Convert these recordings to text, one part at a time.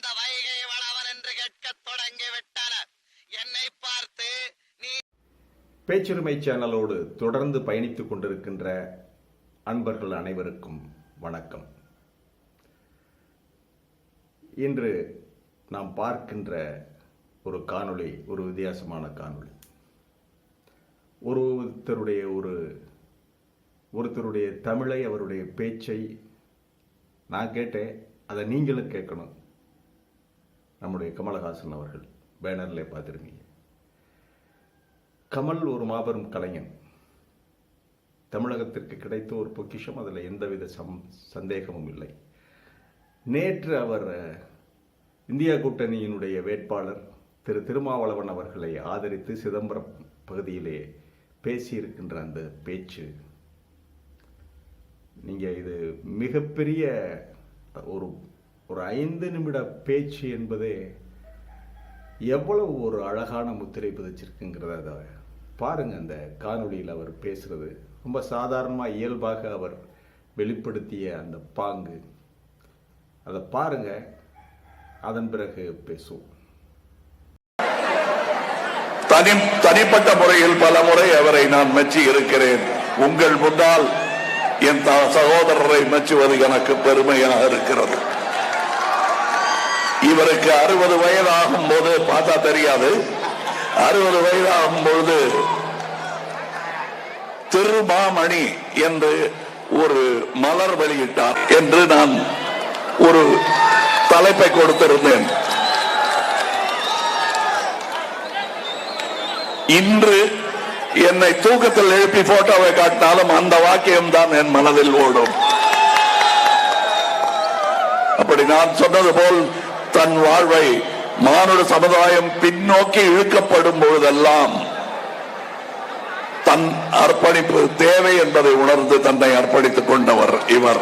அந்த வைகை வளவன் என்று கேட்கத் தொடங்கிவிட்டனர் என்னை பார்த்து நீ பேச்சுரிமை சேனலோடு தொடர்ந்து பயணித்துக் கொண்டிருக்கின்ற அன்பர்கள் அனைவருக்கும் வணக்கம். இன்று நாம் பார்க்கின்ற ஒரு காணொளி ஒரு வித்தியாசமான காணொளி. ஒருத்தருடைய ஒரு ஒருத்தருடைய தமிழை அவருடைய பேச்சை நான் கேட்டேன் அதை நீங்களும் கேட்கணும். நம்முடைய கமலஹாசன் அவர்கள் பேனரில் பார்த்துருந்தீங்க கமல் ஒரு மாபெரும் கலைஞன். தமிழகத்திற்கு கிடைத்த ஒரு பொக்கிஷம் அதில் எந்தவித சம் சந்தேகமும் இல்லை. நேற்று அவர் இந்தியா கூட்டணியினுடைய வேட்பாளர் திரு திருமாவளவன் அவர்களை ஆதரித்து சிதம்பரம் பகுதியிலே பேசியிருக்கின்ற அந்த பேச்சு நீங்கள் இது மிகப்பெரிய ஒரு ஒரு ஐந்து நிமிட பேச்சு என்பதே எவ்வளவு ஒரு அழகான முத்திரை பதிச்சிருக்குங்கிறத அதை பாருங்க அந்த காணொளியில் அவர் பேசுறது. ரொம்ப சாதாரணமாக இயல்பாக அவர் வெளிப்படுத்திய அந்த பாங்கு. அதை பாருங்க அதன் பிறகு பேசுவோம். தனி தனிப்பட்ட முறையில் பல முறை அவரை நான் மெச்சி இருக்கிறேன். உங்கள் முன்னால் என் சகோதரரை மெச்சுவது எனக்கு பெருமையாக இருக்கிறது. இவருக்கு அறுபது வயதாகும் போது பார்த்தா தெரியாது. அறுபது வயதாகும் பொழுது திருமாமணி என்று ஒரு மலர் வெளியிட்டார் என்று நான் ஒரு தலைப்பை கொடுத்திருந்தேன். இன்று என்னை தூக்கத்தில் எழுப்பி போட்டோவை காட்டினாலும் அந்த வாக்கியம் தான் என் மனதில் ஓடும். அப்படி நான் சொன்னது போல் தன் வாழ்வை மானுட சமுதாயம் பின்னோக்கி இழுக்கப்படும் பொழுதெல்லாம் தன் அர்ப்பணிப்பு தேவை என்பதை உணர்ந்து தன்னை அர்ப்பணித்துக் கொண்டவர் இவர்.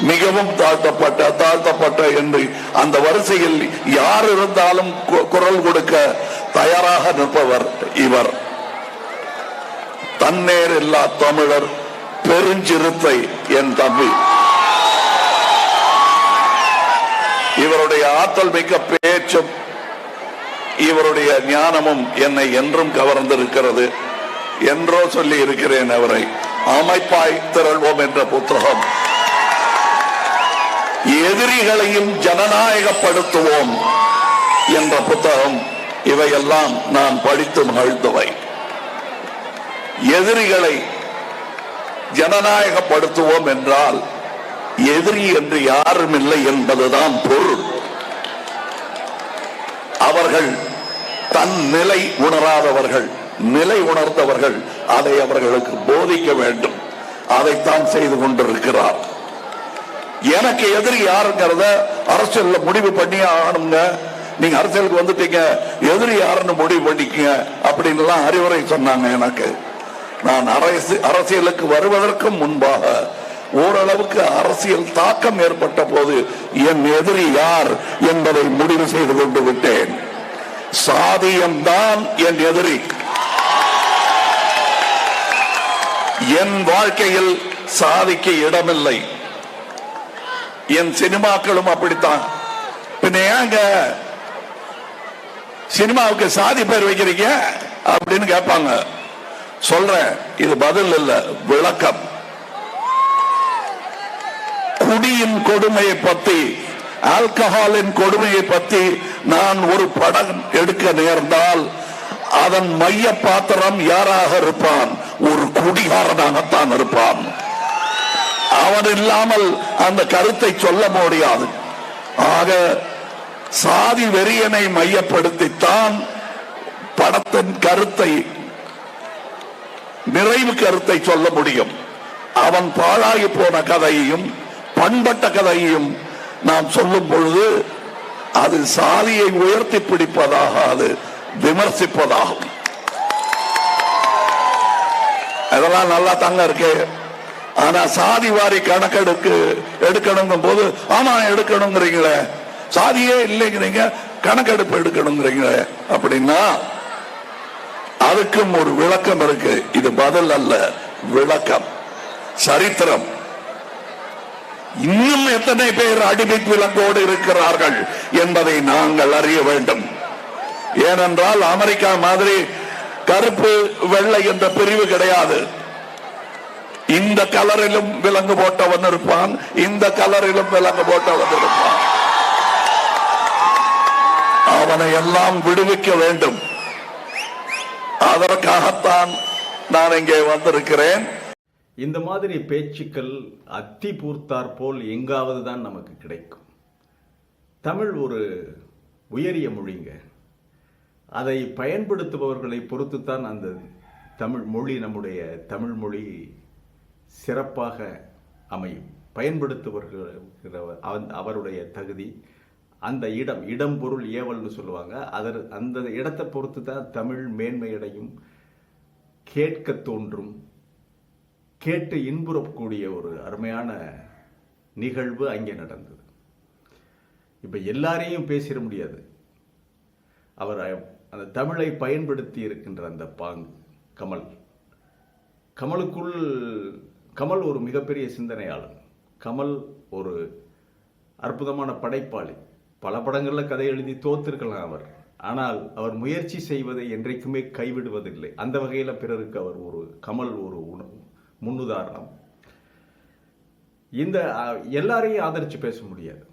மிகவும் தாழ்த்தப்பட்ட தாழ்த்தப்பட்ட என்று அந்த வரிசையில் யார் இருந்தாலும் கு- குரல் கொடுக்க தயாராக நிற்பவர் இவர். தன்னேர் இல்லா தமிழர் பெருஞ்சிறுத்தை என் தம்பி. இவருடைய ஆற்றல் மிக்க பேச்சும் இவருடைய ஞானமும் என்னை என்றும் கவர்ந்திருக்கிறது. என்றோ சொல்லி இருக்கிறேன் அவரை. அமைப்பாய் திரள்வோம் என்ற புத்தகம். எதிரிகளையும் ஜனநாயகப்படுத்துவோம் என்ற புத்தகம். இவையெல்லாம் நான் படித்து மகிழ்ந்தவை. எதிரிகளை ஜனநாயகப்படுத்துவோம் என்றால் எதிரி என்று யாரும் இல்லை என்பதுதான் பொருள். அவர்கள் தன் நிலை உணராதவர்கள் நிலை உணர்ந்தவர்கள் அதை அவர்களுக்கு போதிக்க வேண்டும். அதைத்தான் செய்து கொண்டிருக்கிறார். எனக்கு எதிரி யாருங்கிறத அரசியல்ல முடிவு பண்ணி ஆகணுங்க. நீங்க அரசியலுக்கு வந்துட்டீங்க எதிரி யாருன்னு முடிவு பண்ணிக்கங்க அப்படின்லாம் அறிவுரை சொன்னாங்க எனக்கு. நான் அரசு அரசியலுக்கு வருவதற்கு முன்பாக ஓரளவுக்கு அரசியல் தாக்கம் ஏற்பட்ட போது என் எதிரி யார்? என்பதை முடிவு செய்து கொண்டு விட்டேன். சாதியம்தான் என் எதிரி. என் வாழ்க்கையில் சாதிக்கு இடமில்லை. என் சினிமாக்களும் அப்படித்தான். பின்ன ஏங்க? சினிமாவுக்கு சாதி பேர் வைக்கிறீங்க? அப்படின்னு கேட்பாங்க. சொல்றேன். இது பதில் இல்ல விளக்கம். குடியின் கொடுமையை பத்தி ஆல்கஹாலின் கொடுமையை பத்தி நான் ஒரு படம் எடுக்க நேர்ந்தால் அதன் மைய பாத்திரம் யாராக இருப்பான்? ஒரு குடிகாரனாகத்தான் இருப்பான். அவன் இல்லாமல் அந்த கருத்தை சொல்ல முடியாது. ஆக சாதி வெறியனை மையப்படுத்தித்தான் படத்தின் கருத்தை நிறைவு கருத்தை சொல்ல முடியும். அவன் பாழாகி போன கதையையும் பண்பட்ட கதையும் நாம் சொல்லும் பொழுது அது சாதியை உயர்த்தி பிடிப்பதாக அது விமர்சிப்பதாகும். அதெல்லாம் நல்லா தாங்க இருக்கு. ஆனா சாதி வாரி கணக்கெடுக்கு எடுக்கணுங்கும் போது ஆமா எடுக்கணுங்கிறீங்களே. சாதியே இல்லைங்கிறீங்க கணக்கெடுப்பு எடுக்கணுங்கிறீங்களே. அப்படின்னா அதுக்கும் ஒரு விளக்கம் இருக்கு. இது பதில் அல்ல விளக்கம். சரித்திரம். இன்னும் எத்தனை பேர் அடிமை விலங்கோடு இருக்கிறார்கள் என்பதை நாங்கள் அறிய வேண்டும். ஏனென்றால் அமெரிக்கா மாதிரி கருப்பு வெள்ளை என்ற பிரிவு கிடையாது. இந்த கலரிலும் விலங்கு போட்டவன் இருப்பான் இந்த கலரிலும் விலங்கு போட்டவன் இருப்பான். அவனை எல்லாம் விடுவிக்க வேண்டும். அதற்காகத்தான் நான் இங்கே வந்திருக்கிறேன். இந்த மாதிரி பேச்சுக்கள் அத்தி பூர்த்தார் போல் எங்காவது தான் நமக்கு கிடைக்கும். தமிழ் ஒரு உயரிய மொழிங்க. அதை பயன்படுத்துபவர்களை பொறுத்து தான் அந்த தமிழ் மொழி நம்முடைய தமிழ் மொழி சிறப்பாக அமையும். பயன்படுத்துபவர்கள் அவருடைய தகுதி அந்த இடம் இடம் பொருள் ஏவல்னு சொல்லுவாங்க. அதர் அந்த இடத்தை பொறுத்து தான் தமிழ் மேன்மையடையும் கேட்க தோன்றும். கேட்டு இன்புறக்கூடிய ஒரு அருமையான நிகழ்வு அங்கே நடந்தது. இப்போ எல்லாரையும் பேசிட முடியாது. அவர் அந்த தமிழை பயன்படுத்தி இருக்கின்ற அந்த பாங்கு கமல். கமலுக்குள் கமல் ஒரு மிகப்பெரிய சிந்தனையாளர் கமல் ஒரு அற்புதமான படைப்பாளி. பல படங்களில் கதை எழுதி தோத்திருக்கலாம் அவர். ஆனால் அவர் முயற்சி செய்வதை என்றைக்குமே கைவிடுவதில்லை. அந்த வகையில் பிறருக்கு அவர் ஒரு கமல் ஒரு உண- முன்னுதாரணம். இந்த எல்லாரையும் ஆதரித்து பேச முடியாது.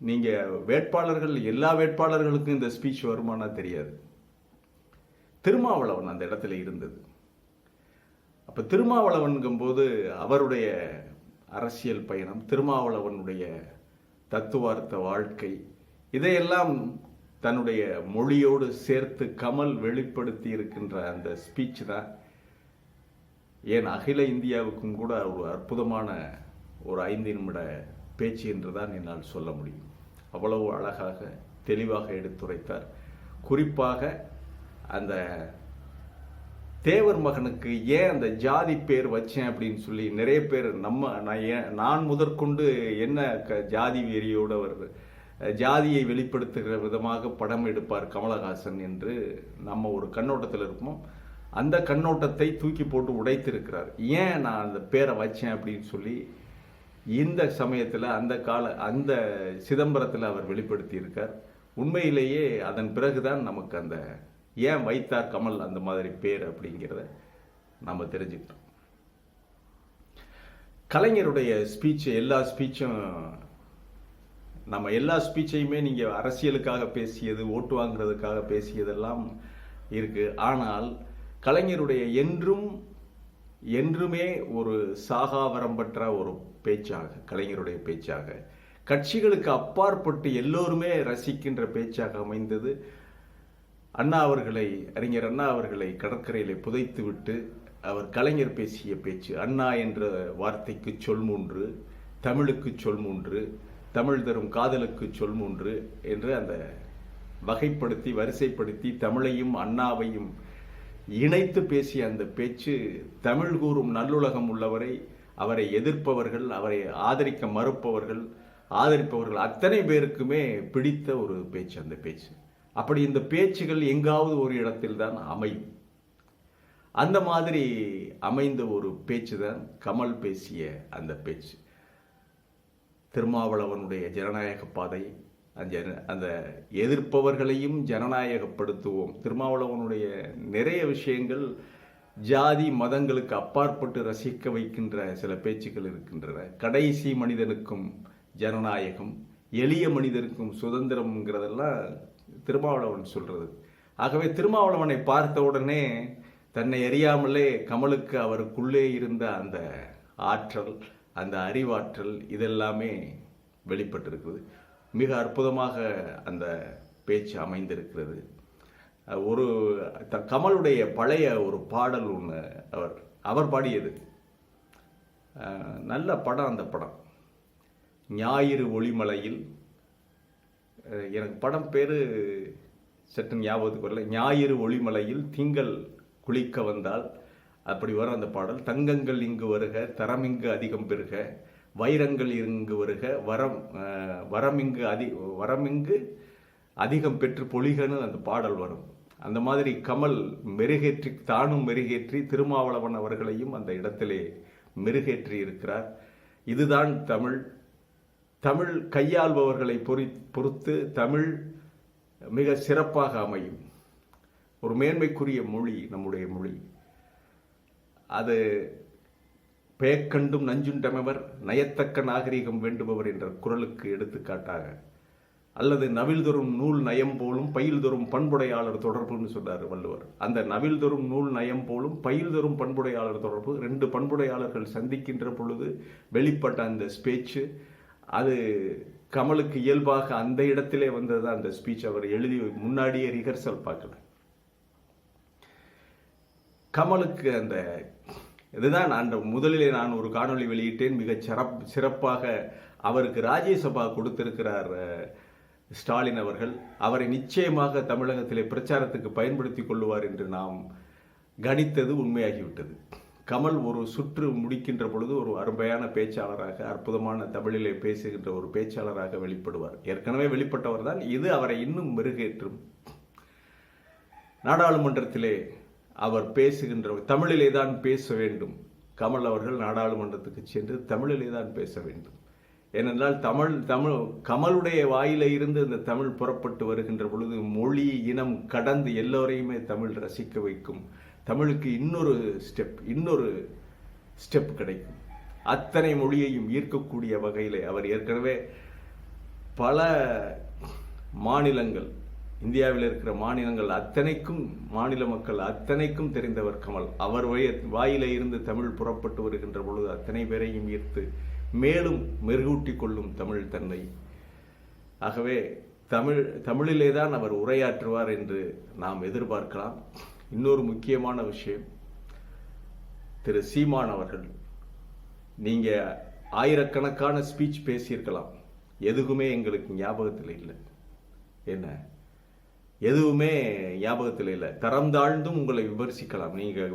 நீங்கள் வேட்பாளர்கள் எல்லா வேட்பாளர்களுக்கும் இந்த ஸ்பீச் வருமானா தெரியாது. திருமாவளவன் அந்த இடத்துல இருந்தது. அப்போ திருமாவளவன்கும் போது அவருடைய அரசியல் பயணம் திருமாவளவனுடைய தத்துவார்த்த வாழ்க்கை இதையெல்லாம் தன்னுடைய மொழியோடு சேர்த்து கமல் வெளிப்படுத்தி இருக்கின்ற அந்த ஸ்பீச் தான் ஏன் அகில இந்தியாவுக்கும் கூட ஒரு அற்புதமான ஒரு ஐந்து நிமிட பேச்சு என்றுதான் என்னால் சொல்ல முடியும். அவ்வளவு அழகாக தெளிவாக எடுத்துரைத்தார். குறிப்பாக அந்த தேவர் மகனுக்கு ஏன் அந்த ஜாதி பேர் வச்சேன் அப்படின்னு சொல்லி நிறைய பேர் நம்ம நான் ஏன் நான் முதற்கொண்டு என்ன க ஜாதி வெறியோடு அவர் ஜாதியை வெளிப்படுத்துகிற விதமாக படம் எடுப்பார் கமலஹாசன் என்று நம்ம ஒரு கண்ணோட்டத்தில் இருப்போம். அந்த கண்ணோட்டத்தை தூக்கி போட்டு உடைத்திருக்கிறார். ஏன் நான் அந்த பேரை வச்சேன் அப்படின்னு சொல்லி இந்த சமயத்தில் அந்த கால அந்த சிதம்பரத்தில் அவர் வெளிப்படுத்தி இருக்கார் உண்மையிலேயே அதன் பிறகுதான் நமக்கு அந்த ஏன் வைத்தார் கமல் அந்த மாதிரி பேர் அப்படிங்கிறத நம்ம தெரிஞ்சுக்கிட்டோம். கலைஞருடைய ஸ்பீச் எல்லா ஸ்பீச்சும் நம்ம எல்லா ஸ்பீச்சையுமே நீங்கள் அரசியலுக்காக பேசியது ஓட்டு வாங்குறதுக்காக பேசியதெல்லாம் இருக்குது ஆனால் கலைஞருடைய என்றும் என்றுமே ஒரு சாகாவரம் பெற்ற ஒரு பேச்சாக கலைஞருடைய பேச்சாக. கட்சிகளுக்கு அப்பாற்பட்டு எல்லோருமே ரசிக்கின்ற பேச்சாக அமைந்தது. அண்ணா அவர்களை அறிஞர் அண்ணா அவர்களை கடற்கரையில் புதைத்துவிட்டு அவர் கலைஞர் பேசிய பேச்சு அண்ணா என்ற வார்த்தைக்கு சொல் மூன்று தமிழுக்கு சொல் மூன்று தமிழ் தரும் காதலுக்கு சொல் மூன்று என்று அந்த வகைப்படுத்தி வரிசைப்படுத்தி தமிழையும் அண்ணாவையும் இணைத்து பேசிய அந்த பேச்சு தமிழ் கூறும் நல்லுலகம் உள்ளவரை அவரை எதிர்ப்பவர்கள் அவரை ஆதரிக்க மறுப்பவர்கள் ஆதரிப்பவர்கள் அத்தனை பேருக்குமே பிடித்த ஒரு பேச்சு அந்த பேச்சு. அப்படி இந்த பேச்சுகள் எங்காவது ஒரு இடத்தில் தான் அமையும். அந்த மாதிரி அமைந்த ஒரு பேச்சு தான் கமல் பேசிய அந்த பேச்சு. திருமாவளவனுடைய ஜனநாயக பாதை அந்த அந்த எதிர்ப்பவர்களையும் ஜனநாயகப்படுத்துவோம். திருமாவளவனுடைய நிறைய விஷயங்கள் ஜாதி மதங்களுக்கு அப்பாற்பட்டு ரசிக்க வைக்கின்ற சில பேச்சுக்கள் இருக்கின்றன. கடைசி மனிதனுக்கும் ஜனநாயகம் எளிய மனிதனுக்கும் சுதந்திரம்ங்கிறதெல்லாம் திருமாவளவன் சொல்கிறது ஆகவே திருமாவளவனை பார்த்த உடனே தன்னை அறியாமலே கமலுக்கு அவருக்குள்ளே இருந்த அந்த ஆற்றல் அந்த அறிவாற்றல் இதெல்லாமே வெளிப்பட்டிருக்குது. மிக அற்புதமாக அந்த பேச்சு அமைந்திருக்கிறது. ஒரு த- கமலுடைய பழைய ஒரு பாடல் ஒன்று அவர் அவர் பாடியது. நல்ல படம் அந்த படம். ஞாயிறு ஒளிமலையில் எனக்கு படம் பேர் சற்று ஞாபகத்துக்கு வரல. ஞாயிறு ஒளிமலையில் திங்கள் குளிக்க வந்தால் அப்படி வரும் அந்த பாடல். தங்கங்கள் இங்கு வருக தரம் இங்கு அதிகம் பெறுக வைரங்கள் இங்கு வருக வரம் வரமிங்கு அதி வரமிங்கு அதிகம் பெற்று பொழிகன்னு அந்த பாடல் வரும். அந்த மாதிரி கமல் மெருகேற்றி தானும் மெருகேற்றி திருமாவளவன் அவர்களையும் அந்த இடத்திலே மெருகேற்றி இருக்கிறார். இதுதான் தமிழ். தமிழ் கையாள்பவர்களை பொறி பொறுத்து தமிழ் மிக சிறப்பாக அமையும். ஒரு மேன்மைக்குரிய மொழி நம்முடைய மொழி. அது பேக்கண்டும் நஞ்சுண்டமவர் நயத்தக்க நாகரிகம் வேண்டுபவர் என்ற குரலுக்கு எடுத்துக்காட்டாக அல்லது நவில்தொரும் நூல் நயம் போலும் பயில் தரும் பண்புடையாளர் தொடர்புன்னு சொன்னார் வள்ளுவர். அந்த நவில் தரும் நூல் நயம் போலும் பயில் தரும் பண்புடையாளர் தொடர்பு ரெண்டு பண்புடையாளர்கள் சந்திக்கின்ற பொழுது வெளிப்பட்ட அந்த ஸ்பீச்சு அது கமலுக்கு இயல்பாக அந்த இடத்திலே வந்தது அந்த ஸ்பீச் அவர் எழுதி முன்னாடியே ரிஹர்சல் பார்க்கல. கமலுக்கு அந்த இதுதான் நான் முதலிலே நான் ஒரு காணொளி வெளியிட்டேன். மிக சிறப் சிறப்பாக அவருக்கு ராஜ்யசபா கொடுத்திருக்கிறார் ஸ்டாலின் அவர்கள். அவரை நிச்சயமாக தமிழகத்திலே பிரச்சாரத்துக்கு பயன்படுத்தி கொள்ளுவார் என்று நாம் கணித்தது உண்மையாகிவிட்டது. கமல் ஒரு சுற்று முடிக்கின்ற பொழுது ஒரு அருமையான பேச்சாளராக அற்புதமான தமிழிலே பேசுகின்ற ஒரு பேச்சாளராக வெளிப்படுவார். ஏற்கனவே வெளிப்பட்டவர் தான். இது அவரை இன்னும் மெருகேற்றும். நாடாளுமன்றத்திலே அவர் பேசுகின்ற தமிழிலே தான் பேச வேண்டும். கமல் அவர்கள் நாடாளுமன்றத்துக்கு சென்று தமிழிலே தான் பேச வேண்டும். ஏனென்றால் தமிழ் தமிழ் கமலுடைய வாயில இருந்து இந்த தமிழ் புறப்பட்டு வருகின்ற பொழுது மொழி இனம் கடந்து எல்லோரையுமே தமிழ் ரசிக்க வைக்கும். தமிழுக்கு இன்னொரு ஸ்டெப் இன்னொரு ஸ்டெப் கிடைக்கும். அத்தனை மொழியையும் ஈர்க்கக்கூடிய வகையில் அவர் ஏற்கனவே பல மாநிலங்கள் இந்தியாவில் இருக்கிற மாநிலங்கள் அத்தனைக்கும் மாநில மக்கள் அத்தனைக்கும் தெரிந்தவர் கமல். அவர் வய- வாயிலே இருந்து தமிழ் புறப்பட்டு வருகின்ற பொழுது அத்தனை பேரையும் ஈர்த்து மேலும் மெருகூட்டி கொள்ளும் தமிழ் தன்னை. ஆகவே தமிழ் தமிழிலே தான் அவர் உரையாற்றுவார் என்று நாம் எதிர்பார்க்கலாம். இன்னொரு முக்கியமான விஷயம் திரு சீமான் அவர்கள் நீங்கள் ஆயிரக்கணக்கான ஸ்பீச் பேசியிருக்கலாம். எதுக்குமே எங்களுக்கு ஞாபகத்தில் இல்லை. என்ன? எதுவுமே ஞாபகத்தில் இல்லை. தரம் தாழ்ந்தும் உங்களை விமர்சிக்கலாம். நீங்கள்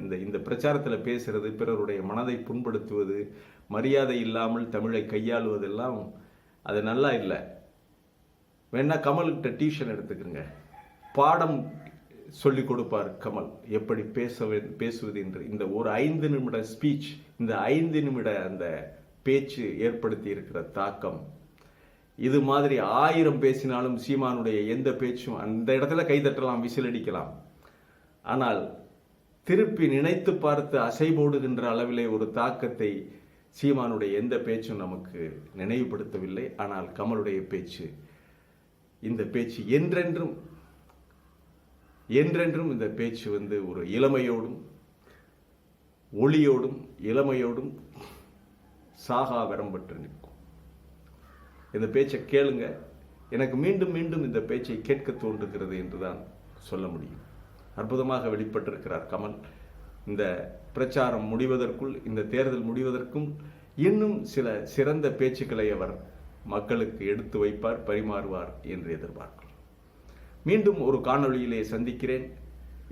இந்த இந்த பிரச்சாரத்தில் பேசுறது பிறருடைய மனதை புண்படுத்துவது மரியாதை இல்லாமல் தமிழை கையாளுவதெல்லாம் அது நல்லா இல்லை. வேணா கமல்கிட்ட டியூஷன் எடுத்துக்கோங்க. பாடம் சொல்லி கொடுப்பார் கமல். எப்படி பேச பேசுவது என்று. இந்த ஒரு ஐந்து நிமிட ஸ்பீச் இந்த ஐந்து நிமிட அந்த பேச்சு ஏற்படுத்தி இருக்கிற தாக்கம் இது மாதிரி ஆயிரம் பேசினாலும் சீமானுடைய எந்த பேச்சும் அந்த இடத்துல கைதட்டலாம் விசில் அடிக்கலாம் ஆனால் திருப்பி நினைத்து பார்த்து அசை போடுகின்ற அளவிலே ஒரு தாக்கத்தை சீமானுடைய எந்த பேச்சும் நமக்கு நினைவுபடுத்தவில்லை. ஆனால் கமலுடைய பேச்சு இந்த பேச்சு என்றென்றும் என்றென்றும் இந்த பேச்சு வந்து ஒரு இளமையோடும் ஒளியோடும் இளமையோடும் சாகா வரம்பற்று இந்த பேச்சை கேளுங்க. எனக்கு மீண்டும் மீண்டும் இந்த பேச்சை கேட்க தோன்றுகிறது என்று தான் சொல்ல முடியும். அற்புதமாக வெளிப்பட்டிருக்கிறார் கமல். இந்த பிரச்சாரம் முடிவதற்குள் இந்த தேர்தல் முடிவதற்கும் இன்னும் சில சிறந்த பேச்சுக்களை அவர் மக்களுக்கு எடுத்து வைப்பார் பரிமாறுவார் என்று எதிர்பார்க்கிறோம். மீண்டும் ஒரு காணொளியிலே சந்திக்கிறேன்.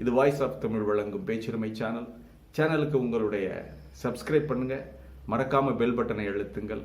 இது வாய்ஸ் ஆஃப் தமிழ் வழங்கும் பேச்சுரிமை சேனல் சேனலுக்கு உங்களுடைய சப்ஸ்கிரைப் பண்ணுங்கள் மறக்காமல் பெல் பட்டனை அழுத்துங்கள்.